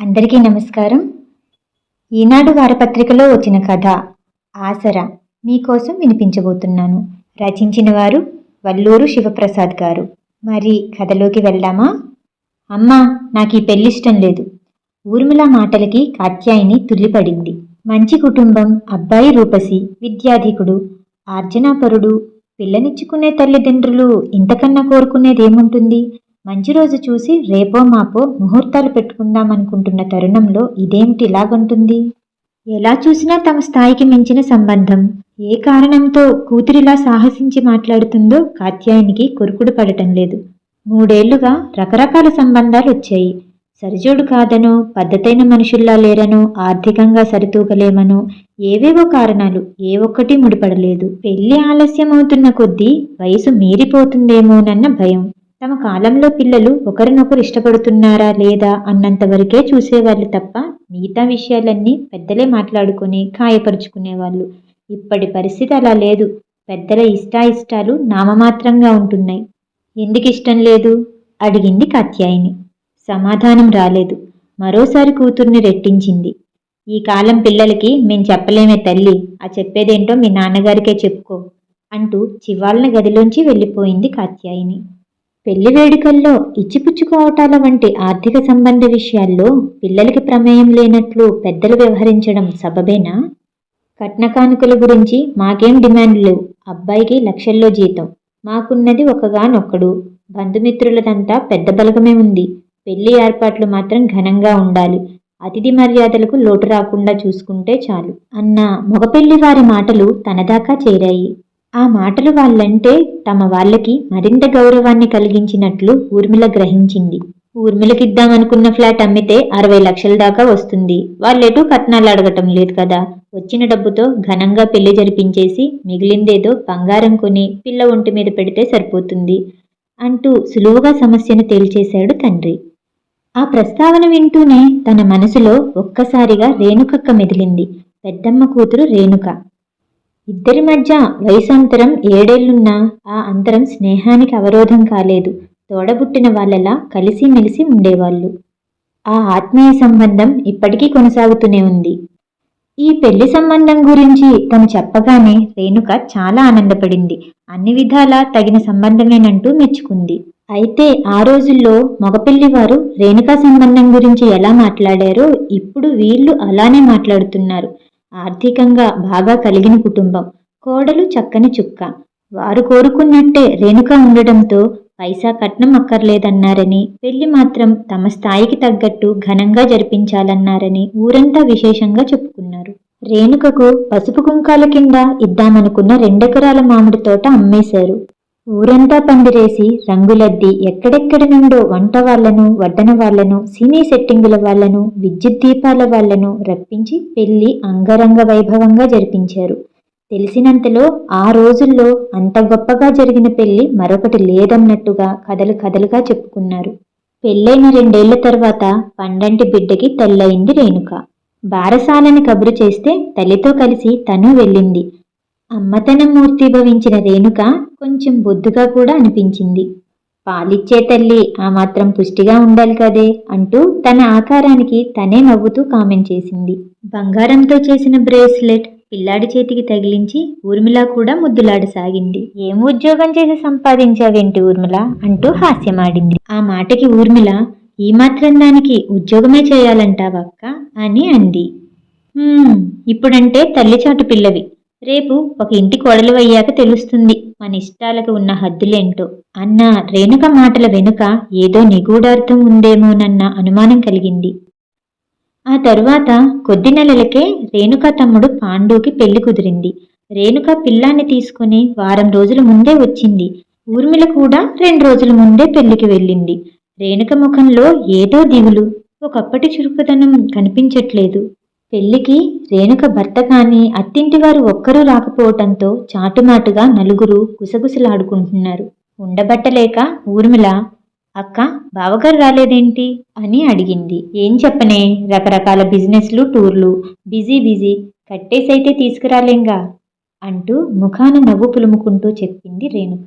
అందరికీ నమస్కారం. ఈనాడు వారపత్రికలో వచ్చిన కథ ఆసరా మీకోసం వినిపించబోతున్నాను. రచించిన వారు వల్లూరు శివప్రసాద్ గారు. మరి కథలోకి వెళ్దామా? అమ్మా నాకు ఈ పెళ్ళిష్టం లేదు. ఊర్మిళ మాటలకి కాత్యాయిని తుల్లిపడింది. మంచి కుటుంబం అబ్బాయి రూపసి విద్యాధికుడు ఆర్జనాపరుడు పిల్లనిచ్చుకునే తల్లిదండ్రులు ఇంతకన్నా కోరుకునేదేముంటుంది? మంచి రోజు చూసి రేపో మాపో ముహూర్తాలు పెట్టుకుందామనుకుంటున్న తరుణంలో ఇదేమిటి ఇలాగుంటుంది? ఎలా చూసినా తమ స్థాయికి మించిన సంబంధం. ఏ కారణంతో కూతురిలా సాహసించి మాట్లాడుతుందో కాత్యాయనికి కొరుకుడు పడటం లేదు. మూడేళ్ళుగా రకరకాల సంబంధాలు వచ్చాయి. సరిజోడు కాదనో పద్ధతైన మనుషుల్లా లేరనో ఆర్థికంగా సరితూగలేమనో ఏవేవో కారణాలు ఏ ఒక్కటి ముడిపడలేదు. పెళ్ళి ఆలస్యం అవుతున్న కొద్దీ వయసు మీరిపోతుందేమోనన్న భయం. తమ కాలంలో పిల్లలు ఒకరినొకరు ఇష్టపడుతున్నారా లేదా అన్నంత వరకే చూసేవాళ్ళు తప్ప మిగతా విషయాలన్నీ పెద్దలే మాట్లాడుకుని ఖాయపరుచుకునేవాళ్ళు. ఇప్పటి పరిస్థితి అలా లేదు. పెద్దల ఇష్టాయిష్టాలు నామమాత్రంగా ఉంటున్నాయి. ఎందుకు ఇష్టం లేదు? అడిగింది కాత్యాయిని. సమాధానం రాలేదు. మరోసారి కూతుర్ని రెట్టించింది. ఈ కాలం పిల్లలకి మేం చెప్పలేమే తల్లి. ఆ చెప్పేదేంటో మీ నాన్నగారికే చెప్పుకో అంటూ చివాళ్ళ గదిలోంచి వెళ్ళిపోయింది కాత్యాయిని. పెళ్ళి వేడుకల్లో ఇచ్చిపుచ్చుకోవటాల వంటి ఆర్థిక సంబంధ విషయాల్లో పిల్లలకి ప్రమేయం లేనట్లు పెద్దలు వ్యవహరించడం సబబేనా? కట్న కానుకల గురించి మాకేం డిమాండ్ లేవు. అబ్బాయికి లక్షల్లో జీతం. మాకున్నది ఒకగానొక్కడు. బంధుమిత్రులదంతా పెద్ద బలగమే ఉంది. పెళ్ళి ఏర్పాట్లు మాత్రం ఘనంగా ఉండాలి. అతిథి మర్యాదలకు లోటు రాకుండా చూసుకుంటే చాలు. అన్న మగపెళ్ళి వారి మాటలు తనదాకా చేరాయి. ఆ మాటలు వాళ్ళంటే తమ వాళ్ళకి మరింత గౌరవాన్ని కలిగించినట్లు ఊర్మిళ గ్రహించింది. ఊర్మిళకిద్దామనుకున్న ఫ్లాట్ అమ్మితే అరవై లక్షల దాకా వస్తుంది. వాళ్ళెటూ కట్నాలు అడగటం లేదు కదా. వచ్చిన డబ్బుతో ఘనంగా పెళ్ళి జరిపించేసి మిగిలిందేదో బంగారం కొని పిల్ల ఒంటి మీద పెడితే సరిపోతుంది అంటూ సులువుగా సమస్యను తేల్చేశాడు తండ్రి. ఆ ప్రస్తావన వింటూనే తన మనసులో ఒక్కసారిగా రేణుకక్క మెదిలింది. పెద్దమ్మ కూతురు రేణుక. ఇద్దరి మధ్య వయసంతరం ఏడేళ్ళున్నా ఆ అంతరం స్నేహానికి అవరోధం కాలేదు. తోడబుట్టిన వాళ్ళలా కలిసిమెలిసి ఉండేవాళ్ళు. ఆ ఆత్మీయ సంబంధం ఇప్పటికీ కొనసాగుతూనే ఉంది. ఈ పెళ్ళి సంబంధం గురించి తను చెప్పగానే రేణుక చాలా ఆనందపడింది. అన్ని విధాలా తగిన సంబంధమేనంటూ మెచ్చుకుంది. అయితే ఆ రోజుల్లో మగపెళ్ళి వారు రేణుకా సంబంధం గురించి ఎలా మాట్లాడారో ఇప్పుడు వీళ్ళు అలానే మాట్లాడుతున్నారు. ఆర్థికంగా బాగా కలిగిన కుటుంబం. కోడలు చక్కని చుక్క. వారు కోరుకున్నట్టే రేణుక ఉండడంతో పైసా కట్నం అక్కర్లేదన్నారని పెళ్ళి మాత్రం తమ స్థాయికి తగ్గట్టు ఘనంగా జరిపించాలన్నారని ఊరంతా విశేషంగా చెప్పుకున్నారు. రేణుకకు పసుపు కుంకాల కింద ఇద్దామనుకున్న రెండెకరాల మామిడి తోట అమ్మేశారు. ఊరంతా పందిరేసి రంగులద్ది ఎక్కడెక్కడి నుండో వంట వాళ్ళను వడ్డన వాళ్ళను సినీ సెట్టింగుల వాళ్ళను విద్యుత్ దీపాల వాళ్ళను రప్పించి పెళ్ళి అంగరంగ వైభవంగా జరిపించారు. తెలిసినంతలో ఆ రోజుల్లో అంత గొప్పగా జరిగిన పెళ్ళి మరొకటి లేదన్నట్టుగా కథలు కథలుగా చెప్పుకున్నారు. పెళ్ళైన రెండేళ్ళ తర్వాత పండంటి బిడ్డకి తల్లయింది రేణుక. బారసాలని కబురు చేస్తే తల్లితో కలిసి తను వెళ్ళింది. అమ్మతనం మూర్తిభవించిన రేణుక కొంచెం బొద్దుగా కూడా అనిపించింది. పాలిచ్చే తల్లి ఆ మాత్రం పుష్టిగా ఉండాలి కదే అంటూ తన ఆకారానికి తనే నవ్వుతూ కామెంట్ చేసింది. బంగారంతో చేసిన బ్రేస్లెట్ పిల్లాడి చేతికి తగిలించి ఊర్మిళ కూడా ముద్దులాడసాగింది. ఏం ఉద్యోగం చేసి సంపాదించావేంటి ఊర్మిళ? అంటూ హాస్యమాడింది. ఆ మాటకి ఊర్మిళ ఈ మాత్రం దానికి ఉద్యోగమే చేయాలంటావక్క అని అంది. ఇప్పుడంటే తల్లిచాటు పిల్లవి. రేపు ఒక ఇంటి కోడలు అయ్యాక తెలుస్తుంది. మన ఇష్టాలకు ఉన్న హద్దులేంటో. అన్న రేణుక మాటల వెనుక ఏదో నిగూఢార్థం ఉందేమోనన్న అనుమానం కలిగింది. ఆ తరువాత కొద్ది నెలలకే రేణుక తమ్ముడు పాండుకి పెళ్ళి కుదిరింది. రేణుక పిల్లాన్ని తీసుకుని వారం రోజుల ముందే వచ్చింది. ఊర్మిళ కూడా రెండు రోజుల ముందే పెళ్ళికి వెళ్ళింది. రేణుక ముఖంలో ఏదో దిగులు. ఒకప్పటి చురుకుదనం కనిపించట్లేదు. పెళ్ళికి రేణుక భర్త కాని అత్తింటివారు ఒక్కరూ రాకపోవటంతో చాటుమాటుగా నలుగురు గుసగుసలాడుకుంటున్నారు. ఉండబట్టలేక ఊర్మిళ అక్క బావగారు రాలేదేంటి? అని అడిగింది. ఏం చెప్పనే? రకరకాల బిజినెస్లు టూర్లు. Busy busy. కట్టేసైతే తీసుకురాలేంగా? అంటూ ముఖాన నవ్వు పులుముకుంటూ చెప్పింది రేణుక.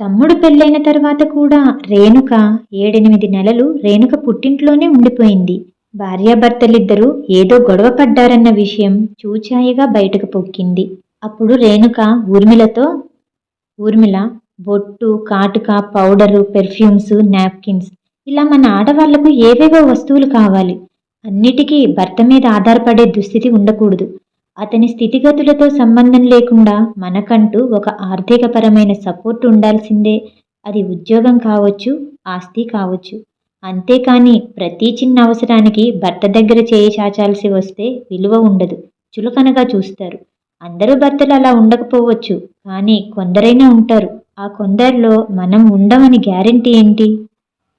తమ్ముడు పెళ్ళైన తర్వాత కూడా రేణుక ఏడెనిమిది నెలలు రేణుక పుట్టింట్లోనే ఉండిపోయింది. భార్యాభర్తలిద్దరూ ఏదో గొడవ పడ్డారన్న విషయం చూచాయిగా బయటకు పొక్కింది. అప్పుడు రేణుక ఊర్మిళతో ఊర్మిళ బొట్టు కాటుక పౌడరు పెర్ఫ్యూమ్స్ నాప్కిన్స్ ఇలా మన ఆడవాళ్ళకు ఏవేవో వస్తువులు కావాలి. అన్నిటికీ భర్త మీద ఆధారపడే దుస్థితి ఉండకూడదు. అతని స్థితిగతులతో సంబంధం లేకుండా మనకంటూ ఒక ఆర్థికపరమైన సపోర్ట్ ఉండాల్సిందే. అది ఉద్యోగం కావచ్చు ఆస్తి కావచ్చు. అంతేకాని ప్రతి చిన్న అవసరానికి భర్త దగ్గర చేయి చాచాల్సి వస్తే విలువ ఉండదు. చులకనగా చూస్తారు. అందరూ భర్తలు అలా ఉండకపోవచ్చు కానీ కొందరైనా ఉంటారు. ఆ కొందరిలో మనం ఉండమని గ్యారెంటీ ఏంటి?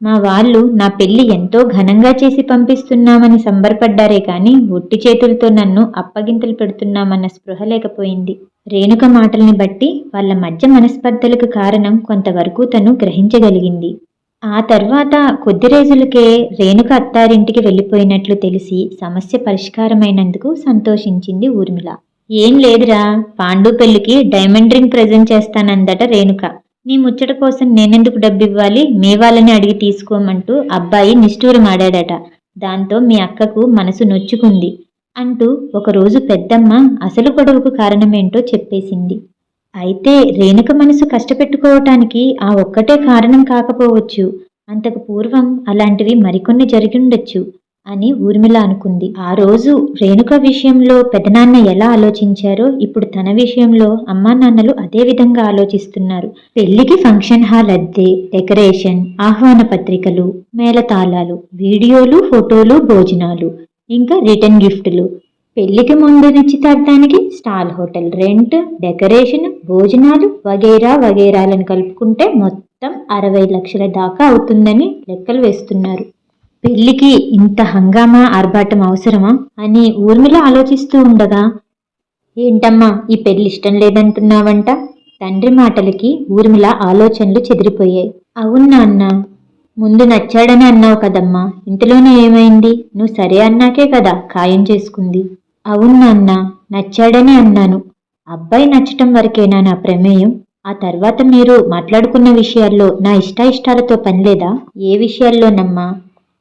మా వాళ్ళు నా పెళ్ళి ఎంతో ఘనంగా చేసి పంపిస్తున్నామని సంబరపడ్డారే కానీ ఒట్టి చేతులతో నన్ను అప్పగింతలు పెడుతున్నామన్న స్పృహ లేకపోయింది. రేణుక మాటల్ని బట్టి వాళ్ళ మధ్య మనస్పర్ధలకు కారణం కొంతవరకు తను గ్రహించగలిగింది. ఆ తర్వాత కొద్ది రోజులకే రేణుక అత్తారింటికి వెళ్ళిపోయినట్లు తెలిసి సమస్య పరిష్కారమైనందుకు సంతోషించింది ఊర్మిళ. ఏం లేదురా పాండు పెళ్ళికి డైమండ్ రింగ్ ప్రజెంట్ చేస్తానందట రేణుక. నీ ముచ్చట కోసం నేనెందుకు డబ్బివ్వాలి మీ వాళ్ళని అడిగి తీసుకోమంటూ అబ్బాయి నిష్ఠూరం ఆడాడట దాంతో మీ అక్కకు మనసు నొచ్చుకుంది. అంటూ ఒకరోజు పెద్దమ్మ అసలు గొడవకు కారణమేంటో చెప్పేసింది. అయితే రేణుక మనసు కష్టపెట్టుకోవటానికి ఆ ఒక్కటే కారణం కాకపోవచ్చు. అంతకు పూర్వం అలాంటివి మరికొన్ని జరిగిండొచ్చు అని ఊర్మిళ అనుకుంది. ఆ రోజు రేణుక విషయంలో పెదనాన్న ఎలా ఆలోచించారో ఇప్పుడు తన విషయంలో అమ్మా నాన్నలు అదే విధంగా ఆలోచిస్తున్నారు. పెళ్ళికి ఫంక్షన్ హాల్ అద్దె డెకరేషన్ ఆహ్వాన పత్రికలు మేళతాళాలు వీడియోలు ఫోటోలు భోజనాలు ఇంకా రిటర్న్ గిఫ్టులు. పెళ్ళికి ముందు నిశ్చితార్థానికి స్టాల్ హోటల్ రెంట్ డెకరేషన్ భోజనాలు వగైరా వగైరాలను కలుపుకుంటే మొత్తం అరవై లక్షల దాకా అవుతుందని లెక్కలు వేస్తున్నారు. పెళ్ళికి ఇంత హంగామా ఆర్భాటం అవసరమా అని ఊర్మిళ ఆలోచిస్తూ ఉండగా ఏంటమ్మా ఈ పెళ్ళి ఇష్టం లేదంటున్నావంట? తండ్రి మాటలకి ఊర్మిళ ఆలోచనలు చెదిరిపోయాయి. అవునా అన్న ముందు నచ్చాడని అన్నావు కదమ్మా ఇంతలోనే ఏమైంది? నువ్వు సరే అన్నాకే కదా ఖాయం చేసుకుంది. అవును నాన్న నచ్చాడని అన్నాను. అబ్బాయి నచ్చటం వరకేనా నా ప్రమేయం? ఆ తర్వాత మీరు మాట్లాడుకున్న విషయాల్లో నా ఇష్టాయిష్టాలతో పనిలేదా? ఏ విషయాల్లోనమ్మా?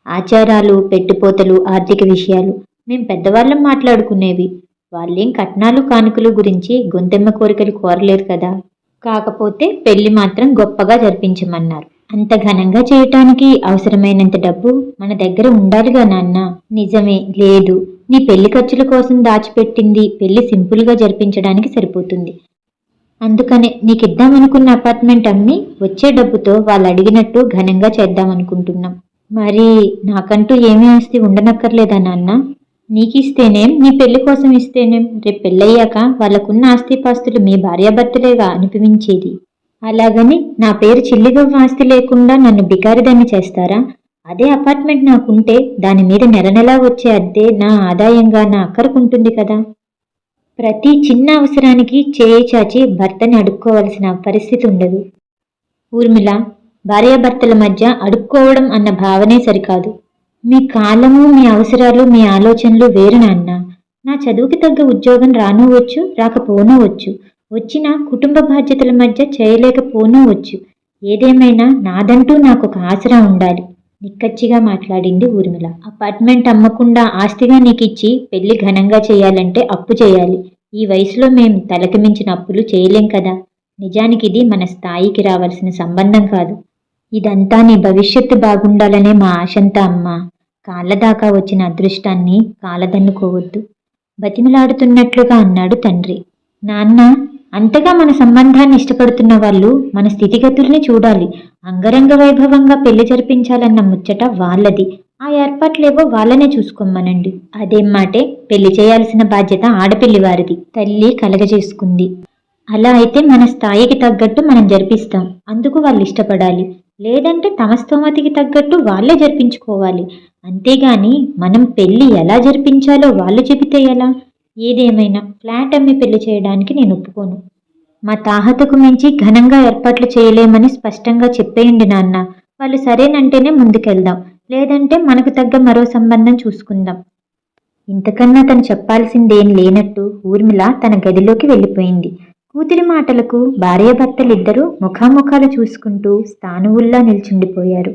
ఆచారాలు పెట్టుపోతలు ఆర్థిక విషయాలు. మేం పెద్దవాళ్ళం మాట్లాడుకునేవి. వాళ్ళేం కట్నాలు కానుకలు గురించి గొంతెమ్మ కోరికలు కోరలేదు కదా? కాకపోతే పెళ్ళి మాత్రం గొప్పగా జరిపించమన్నారు. అంత ఘనంగా చేయటానికి అవసరమైనంత డబ్బు మన దగ్గర ఉండాలిగా నాన్న. నిజమే లేదు. నీ పెళ్ళి ఖర్చుల కోసం దాచిపెట్టింది పెళ్ళి సింపుల్గా జరిపించడానికి సరిపోతుంది. అందుకనే నీకు ఇద్దామనుకున్న అపార్ట్మెంట్ అమ్మి వచ్చే డబ్బుతో వాళ్ళు అడిగినట్టు ఘనంగా చేద్దామనుకుంటున్నాం. మరి నాకంటూ ఏమీ ఆస్తి ఉండనక్కర్లేదా నాన్న? నీకిస్తేనేం నీ పెళ్ళి కోసం ఇస్తేనేం? రేపు పెళ్ళయ్యాక వాళ్ళకున్న ఆస్తిపాస్తులు మీ భార్యాభర్తలేగా అనిపించేది. అలాగని నా పేరు చిల్లిగవ్వ ఆస్తి లేకుండా నన్ను బికారిదాన్ని చేస్తారా? అదే అపార్ట్మెంట్ నాకుంటే దాని మీద నెల నెలా వచ్చే అద్దె నా ఆదాయంగా నా అక్కరకుంటుంది కదా. ప్రతి చిన్న అవసరానికి చేయి చాచి భర్తని అడుక్కోవలసిన పరిస్థితి ఉండదు. ఊర్మిళ భార్యాభర్తల మధ్య అడుక్కోవడం అన్న భావనే సరికాదు. మీ కాలము మీ అవసరాలు మీ ఆలోచనలు వేరు నాన్న. నా చదువుకి తగ్గ ఉద్యోగం రాను వచ్చు రాకపోనూ వచ్చు. వచ్చిన కుటుంబ బాధ్యతల మధ్య చేయలేకపోనూ వచ్చు. ఏదేమైనా నాదంటూ నాకు ఒక ఆసరా ఉండాలి. నిక్కచ్చిగా మాట్లాడింది ఊర్మిళ. అపార్ట్మెంట్ అమ్మకుండా ఆస్తిగా నీకిచ్చి పెళ్ళి ఘనంగా చేయాలంటే అప్పు చేయాలి. ఈ వయసులో మేం తలకి మించిన అప్పులు చేయలేం కదా. నిజానికి ఇది మన స్థాయికి రావాల్సిన సంబంధం కాదు. ఇదంతా నీ భవిష్యత్తు బాగుండాలనే మా ఆశంతా అమ్మా. కాళ్ళదాకా వచ్చిన అదృష్టాన్ని కాలదన్నుకోవద్దు బతిమిలాడుతున్నట్లుగా అన్నాడు తండ్రి. నాన్న అంతగా మన సంబంధాన్ని ఇష్టపడుతున్న వాళ్ళు మన స్థితిగతుల్ని చూడాలి. అంగరంగ వైభవంగా పెళ్ళి జరిపించాలన్న ముచ్చట వాళ్ళది. ఆ ఏర్పాట్లేవో వాళ్ళనే చూసుకోమనండి. అదేం మాటే పెళ్ళి చేయాల్సిన బాధ్యత ఆడపిల్లి వారిది తల్లి కలగజేసుకుంది. అలా అయితే మన స్థాయికి తగ్గట్టు మనం జరిపిస్తాం. అందుకు వాళ్ళు ఇష్టపడాలి లేదంటే తమ స్తోమతికి తగ్గట్టు వాళ్ళే జరిపించుకోవాలి. అంతేగాని మనం పెళ్ళి ఎలా జరిపించాలో వాళ్ళు చెబితే ఎలా? ఏదేమైనా ఫ్లాట్ అమ్మి పెళ్ళి చేయడానికి నేను ఒప్పుకోను. మా తాహతకు మించి ఘనంగా ఏర్పాట్లు చేయలేమని స్పష్టంగా చెప్పేయండి నాన్న. వాళ్ళు సరేనంటేనే ముందుకెళ్దాం. లేదంటే మనకు తగ్గ మరో సంబంధం చూసుకుందాం. ఇంతకన్నా తను చెప్పాల్సిందేం లేనట్టు ఊర్మిళ తన గదిలోకి వెళ్ళిపోయింది. కూతురి మాటలకు భార్యాభర్తలిద్దరూ ముఖాముఖాలు చూసుకుంటూ స్థానువుల్లా నిల్చుండిపోయారు.